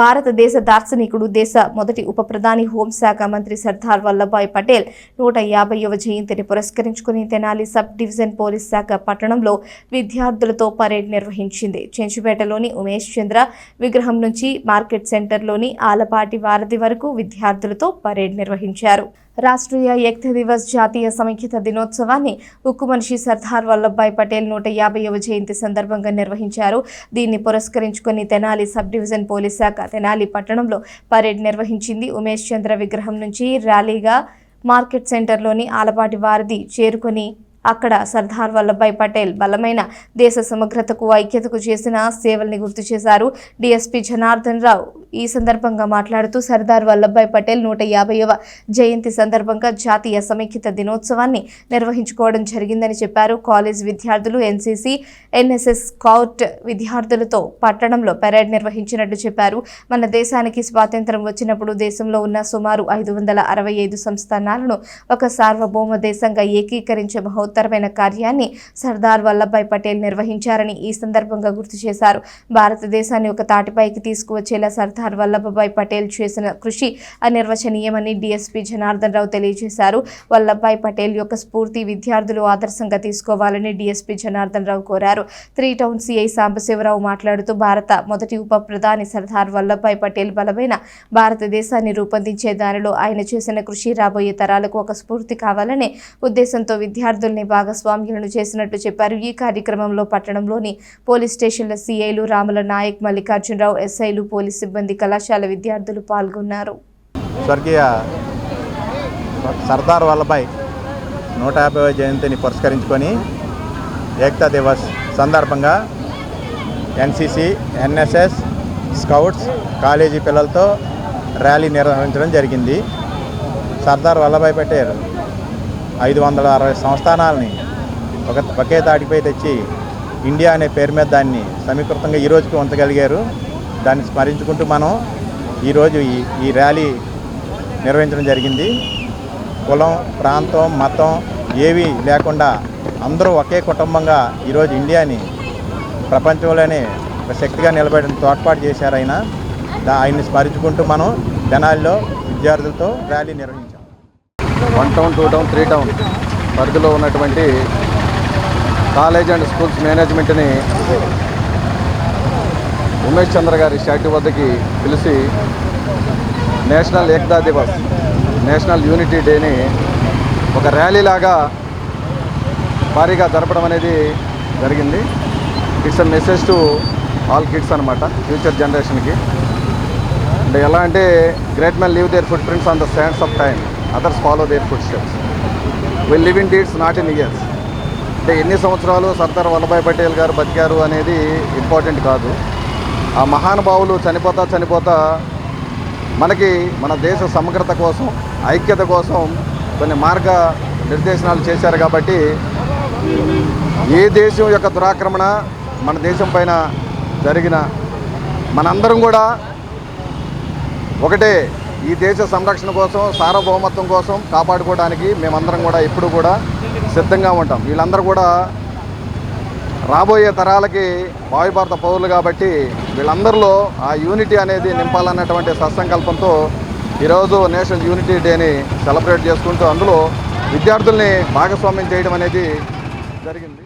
భారతదేశ దార్శనికుడు దేశ మొదటి ఉప ప్రధాని హోంశాఖ మంత్రి సర్దార్ వల్లభాయ్ పటేల్ నూట యాభైవ జయంతిని పురస్కరించుకుని తెనాలి సబ్ డివిజన్ పోలీస్ శాఖ పట్టణంలో విద్యార్థులతో పరేడ్ నిర్వహించింది. చెంచుపేటలోని ఉమేష్ చంద్ర విగ్రహం నుంచి మార్కెట్ సెంటర్లోని ఆలపాటి వారధి వరకు విద్యార్థులతో పరేడ్ నిర్వహించారు. రాష్ట్రీయ ఏక్త దివస్ జాతీయ సమైక్యత దినోత్సవాన్ని ఉక్కు మనిషి సర్దార్ వల్లభాయ్ పటేల్ నూట యాభైవ జయంతి సందర్భంగా నిర్వహించారు. దీన్ని పురస్కరించుకొని తెనాలి సబ్ డివిజన్ పోలీస్ శాఖ తెనాలి పట్టణంలో పరేడ్ నిర్వహించింది. ఉమేష్ చంద్ర విగ్రహం నుంచి ర్యాలీగా మార్కెట్ సెంటర్లోని ఆలపాటి వారధి చేరుకొని అక్కడ సర్దార్ వల్లభాయ్ పటేల్ బలమైన దేశ సమగ్రతకు ఐక్యతకు చేసిన సేవల్ని గుర్తు చేశారు. డిఎస్పీ జనార్దన్ రావు ఈ సందర్భంగా మాట్లాడుతూ సర్దార్ వల్లభాయ్ పటేల్ నూట యాభైవ జయంతి సందర్భంగా జాతీయ సమైక్యత దినోత్సవాన్ని నిర్వహించుకోవడం జరిగిందని చెప్పారు. కాలేజ్ విద్యార్థులు ఎన్సీసీ ఎన్ఎస్ఎస్ స్కౌట్ విద్యార్థులతో పట్టణంలో పెరేడ్ నిర్వహించినట్టు చెప్పారు. మన దేశానికి స్వాతంత్రం వచ్చినప్పుడు దేశంలో ఉన్న సుమారు ఐదు వందల అరవై ఐదు సంస్థానాలను ఒక సార్వభౌమ దేశంగా ఏకీకరించే మహోత్తరమైన కార్యాన్ని సర్దార్ వల్లభాయ్ పటేల్ నిర్వహించారని ఈ సందర్భంగా గుర్తు చేశారు. భారతదేశాన్ని ఒక తాటిపైకి తీసుకువచ్చేలా సర్దార్ వల్లభాయ్ పటేల్ చేసిన కృషి అనిర్వచనీయమని డిఎస్పీ జనార్దన్ రావు తెలియజేశారు. వల్లభాయ్ పటేల్ యొక్క స్ఫూర్తి విద్యార్థులు ఆదర్శంగా తీసుకోవాలని డిఎస్పీ జనార్దన్ రావు కోరారు. త్రీ టౌన్ సిఐ సాంబశివరావు మాట్లాడుతూ భారత మొదటి ఉప ప్రధాని సర్దార్ వల్లభాయ్ పటేల్ బలమైన భారతదేశాన్ని రూపొందించే దానిలో ఆయన చేసిన కృషి రాబోయే తరాలకు ఒక స్ఫూర్తి కావాలనే ఉద్దేశంతో విద్యార్థుల్ని భాగస్వామ్యులను చేసినట్టు చెప్పారు. ఈ కార్యక్రమంలో పట్టణంలోని పోలీస్ స్టేషన్ల సీఐలు రాముల నాయక్ మల్లికార్జునరావు ఎస్ఐలు పోలీస్ సిబ్బంది కళాశాల విద్యార్థులు పాల్గొన్నారు. స్వర్గీయ సర్దార్ వల్లభాయ్ నూట యాభైవ జయంతిని పురస్కరించుకొని ఏక్తా దివస్ సందర్భంగా ఎన్సిసి ఎన్ఎస్ఎస్ స్కౌట్స్ కాలేజీ పిల్లలతో ర్యాలీ నిర్వహించడం జరిగింది. సర్దార్ వల్లభాయ్ పటేల్ ఐదు వందల అరవై సంస్థానాలని ఒక ఒకే తాటిపై తెచ్చి ఇండియా అనే పేరు మీద దాన్ని సమీకృతంగా ఈరోజుకి ఉంచగలిగారు. దాన్ని స్మరించుకుంటూ మనం ఈరోజు ఈ ఈ ర్యాలీ నిర్వహించడం జరిగింది. కులం ప్రాంతం మతం ఏవి లేకుండా అందరూ ఒకే కుటుంబంగా ఈరోజు ఇండియాని ప్రపంచంలోనే ఒక శక్తిగా నిలబడిన తోడ్పాటు చేశారు ఆయన. దా- ఆయన్ని స్మరించుకుంటూ మనం జనాల్లో విద్యార్థులతో rally నిర్వహించాం one town two town three town పరిధిలో ఉన్నటువంటి కాలేజ్ అండ్ స్కూల్స్ మేనేజ్మెంట్ని ఉమేష్ చంద్ర గారి స్టాట్యూ వద్దకి పిలిచి national Ekta Divas national unity డేని ఒక ర్యాలీ లాగా భారీగా జరపడం అనేది జరిగింది. It's a message to all kids అనమాట ఫ్యూచర్ జనరేషన్కి. అంటే ఎలా అంటే great man leave their footprints on the stands of time. Others follow their footsteps will live in deeds not in years అంటే ఎన్ని సంవత్సరాలు సర్దార్ వల్లభాయ్ పటేల్ గారు బతికారు అనేది ఇంపార్టెంట్ కాదు. ఆ మహానుభావులు చనిపోతా చనిపోతా మనకి మన దేశ సమగ్రత కోసం ఐక్యత కోసం కొన్ని మార్గ నిర్దేశనాలు చేశారు కాబట్టి ఏ దేశం యొక్క దురాక్రమణ మన దేశం పైన జరిగిన మనందరం కూడా ఒకటే ఈ దేశ సంరక్షణ కోసం సార్వభౌమత్వం కోసం కాపాడుకోవడానికి మేమందరం కూడా ఎప్పుడు కూడా సిద్ధంగా ఉంటాం. వీళ్ళందరూ కూడా రాబోయే తరాలకి భావి భారత పౌరులు కాబట్టి వీళ్ళందరిలో ఆ యూనిటీ అనేది నింపాలన్నటువంటి సత్సంకల్పంతో ఈరోజు నేషనల్ యూనిటీ డేని సెలబ్రేట్ చేసుకుంటూ అందులో విద్యార్థుల్ని భాగస్వామ్యం చేయడం అనేది జరిగింది.